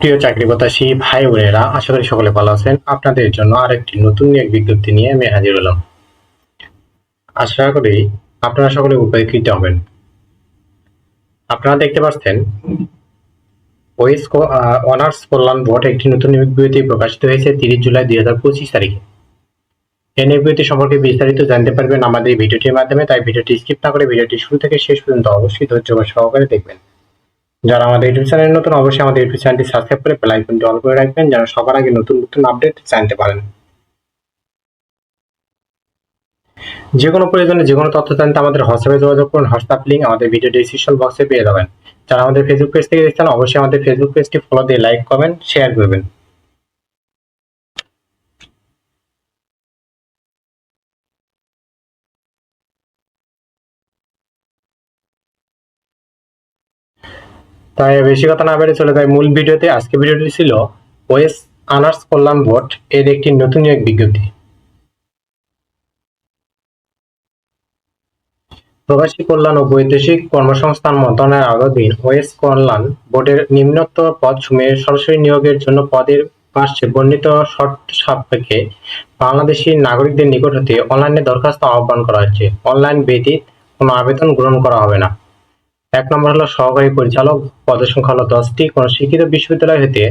প্রিয় চাকরি প্রত্যাশী ভাই বোনেরা, আশা করি সকলে ভালো আছেন। আপনাদের জন্য আরেকটি নতুন এক বিজ্ঞপ্তি নিয়ে আমি হাজির হলাম। আশা করি আপনারা সকলে উপকৃত হবেন। আপনারা দেখতে পাচ্ছেন ওয়েস অনার্স কল্যাণ বোর্ড একটি নতুন বিজ্ঞপ্তি প্রকাশিত হয়েছে তিরিশ জুলাই দুই হাজার পঁচিশ তারিখে। এই বিজ্ঞপ্তি সম্পর্কে বিস্তারিত জানতে পারবেন আমাদের ভিডিওটির মাধ্যমে, তাই ভিডিওটি স্কিপ না করে ভিডিওটি শুরু থেকে শেষ পর্যন্ত অবশ্যই ধৈর্য সহকারে দেখবেন। যারা আমাদের ইউটিউব চ্যানেল নতুন, অবশ্যই আমাদের ইউটিউব চ্যানেলটি সাবস্ক্রাইব করে বেল আইকনটি অন করে রাখবেন যেন সবার আগে নতুন নতুন আপডেট জানতে পারেন। যে কোনো প্রয়োজনে যে কোনো তথ্য জানতে আমাদের হোয়াটসঅ্যাপে যোগাযোগ করুন। হোয়াটসঅ্যাপ লিঙ্ক আমাদের ভিডিও ডিসক্রিপশন বক্সে পেয়ে যাবেন। যারা আমাদের ফেসবুক পেজ থেকে দেখছেন, অবশ্যই আমাদের ফেসবুক পেজটি ফলো দিয়ে লাইক কমেন্ট শেয়ার করবেন। তাই বেশি কথা না বেড়ে চলে যায় মূল ভিডিওতে। আজকে ভিডিওটি ছিল ওয়েস আনার্স কল্যাণ বোর্ড এর একটি নতুন এক বিজ্ঞপ্তি। প্রবাসী কল্যাণ ও বৈদেশিক কর্মসংস্থান মন্ত্রণালয়ের আওতাধীন ওয়েস কল্যাণ বোর্ডের নিম্নোক্ত পদ সমূহে সরাসরি নিয়োগের জন্য পদের পাশে বর্ণিত শর্ত সাপেক্ষে বাংলাদেশি নাগরিকদের নিকট হতে অনলাইনে দরখাস্ত আহ্বান করা হচ্ছে। অনলাইন ব্যতীত কোনো আবেদন গ্রহণ করা হবে না। এক নম্বর হলো সহকারী পরিচালক পদের সংখ্যা হলো দশটি। কোন শিক্ষিত বিশ্ববিদ্যালয় হতে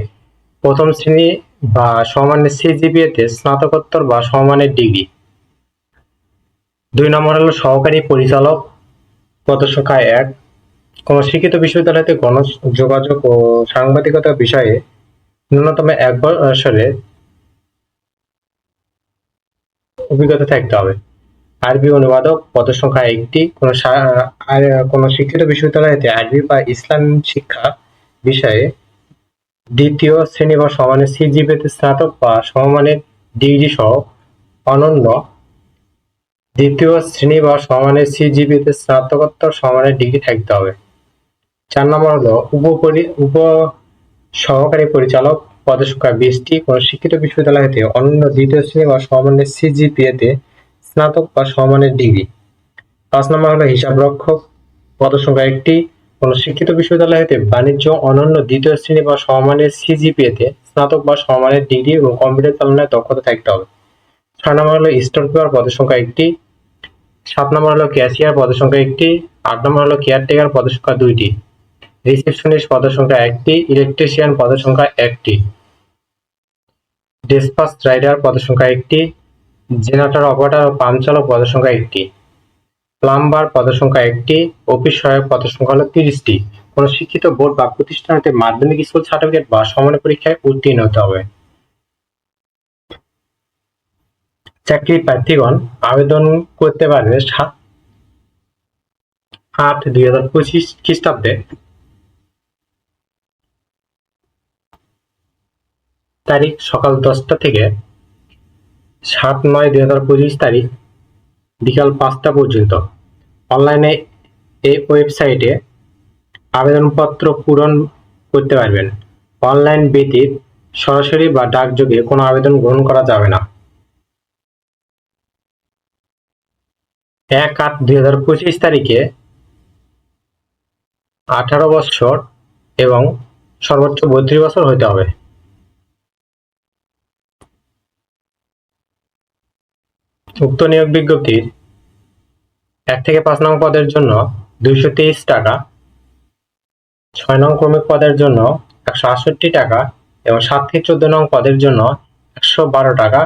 প্রথম শ্রেণি বা সমমানের সিজিপিএতে স্নাতকোত্তর বা সমমানের ডিগ্রি। দুই নম্বর হলো সহকারী পরিচালক পদের সংখ্যা এক। কোন শিক্ষিত বিশ্ববিদ্যালয় হতে গণযোগাযোগ ও সাংবাদিকতা বিষয়ে ন্যূনতম এক বছরের অভিজ্ঞতা থাকতে হবে। আরবি অনুবাদক পদের সংখ্যা একটি। কোন কোন শিক্ষিত বিশ্ববিদ্যালয়তে আরবি বা ইসলাম শিক্ষা বিষয়ে দ্বিতীয় শ্রেণি বা সমানের সিজিপিতে স্নাতক বা সমমানের ডিগ্রি সহ অনন্য দ্বিতীয় শ্রেণি বা সমানের সিজিপিতে স্নাতকোত্তর সমানের ডিগ্রি থাকতে হবে। চার নম্বর হলো উপপরি উপ সহকারী পরিচালক পদের সংখ্যা বিশটি। কোন শিক্ষিত বিশ্ববিদ্যালয় হতে অনন্য দ্বিতীয় শ্রেণি বা সমানের সিজিপিএতে স্নাতক বা সমমানের ডিগ্রি। পাঁচ নম্বর হলো হিসাব রক্ষক পদসংখ্যা একটি। কোন শিক্ষিত বিশ্ববিদ্যালয় হতে বাণিজ্য অনন্য দ্বিতীয় শ্রেণি বা সমমানের সিজিপিএতে স্নাতক বা সমমানের ডিগ্রি এবং কম্পিউটার চালনায় দক্ষতা থাকতে হবে। ছয় নম্বর হলো স্টোর কিপার পদের সংখ্যা একটি। সাত নম্বর হলো ক্যাশিয়ার পদের সংখ্যা একটি। আট নম্বর হলো কেয়ারটেকার পদের সংখ্যা দুইটি। রিসেপশনিস্ট পদের সংখ্যা একটি, ইলেকট্রিশিয়ান পদের সংখ্যা একটি। ডিসপাস রাইডার পদের সংখ্যা একটি। জেনারেটর অপারেটর ও পাম্প চালক পদের সংখ্যা একটি। প্লাম্বার পদের সংখ্যা একটি, অফিস সহায়ক পদের সংখ্যা হলো তিরিশটি। কোন শিক্ষিত বোর্ড বা প্রতিষ্ঠানতে মাধ্যমিক স্কুল সার্টিফিকেট বা সমান পরীক্ষায় উত্তীর্ণ হতে হবে। চাকরি প্রার্থীগণ আবেদন করতে পারবে সাত আট দুই হাজার পঁচিশ খ্রিস্টাব্দে। তারিখ সকাল দশটা থেকে সাত নয় দুই হাজার পঁচিশ তারিখ বিকাল পাঁচটা পর্যন্ত। অনলাইনে এই ওয়েবসাইটে আবেদনপত্র পূরণ করতে পারবেন। অনলাইন ব্যতীত সরাসরি বা ডাকযোগে কোনো আবেদন গ্রহণ করা যাবে না। এক আট দুই হাজার পঁচিশ তারিখে আঠারো বছর এবং সর্বোচ্চ বত্রিশ বছর হতে হবে। উক্ত নিয়োগ বিজ্ঞপ্তির এক থেকে পাঁচ নং পদের জন্য দুইশো তেইশ টাকা, ছয় নং ক্রমিক পদের জন্য একশো আটষট্টি টাকা এবং সাত থেকে চোদ্দ নং পদের জন্য একশো বারো টাকা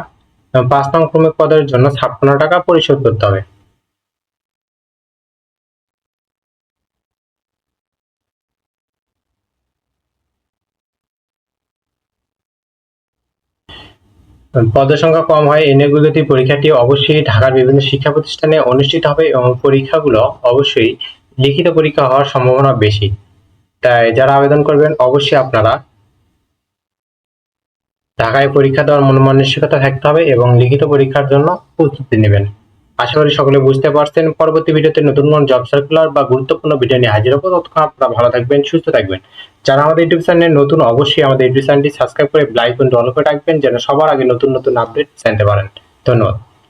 এবং পাঁচ নং ক্রমিক পদের জন্য ছাপ্পান্ন টাকা পরিশোধ করতে হবে। পদের সংখ্যা কম হয় এনে বিজ্ঞপ্তি পরীক্ষাটি অবশ্যই ঢাকার বিভিন্ন শিক্ষা প্রতিষ্ঠানে অনুষ্ঠিত হবে এবং পরীক্ষাগুলো অবশ্যই লিখিত পরীক্ষা হওয়ার সম্ভাবনা বেশি। তাই যারা আবেদন করবেন, অবশ্যই আপনারা ঢাকায় পরীক্ষা দেওয়ার মন মানসিকতা থাকতে হবে এবং লিখিত পরীক্ষার জন্য প্রস্তুতি নেবেন। আশা করি সকলে বুঝতে পারছেন। পরবর্তী ভিডিওতে নতুন কোন জব সার্কুলার বা গুরুত্বপূর্ণ ভিডিও নিয়ে হাজির হব। ততক্ষণ আপনারা ভালো থাকবেন, সুস্থ থাকবেন। যারা আমাদের ইউটিউব চ্যানেল নতুন, অবশ্যই আমাদের ইউটিউব চ্যানেলটি সাবস্ক্রাইব করে লাইক অন করে রাখবেন, যেন সবার আগে নতুন নতুন আপডেট জানতে পারেন। ধন্যবাদ।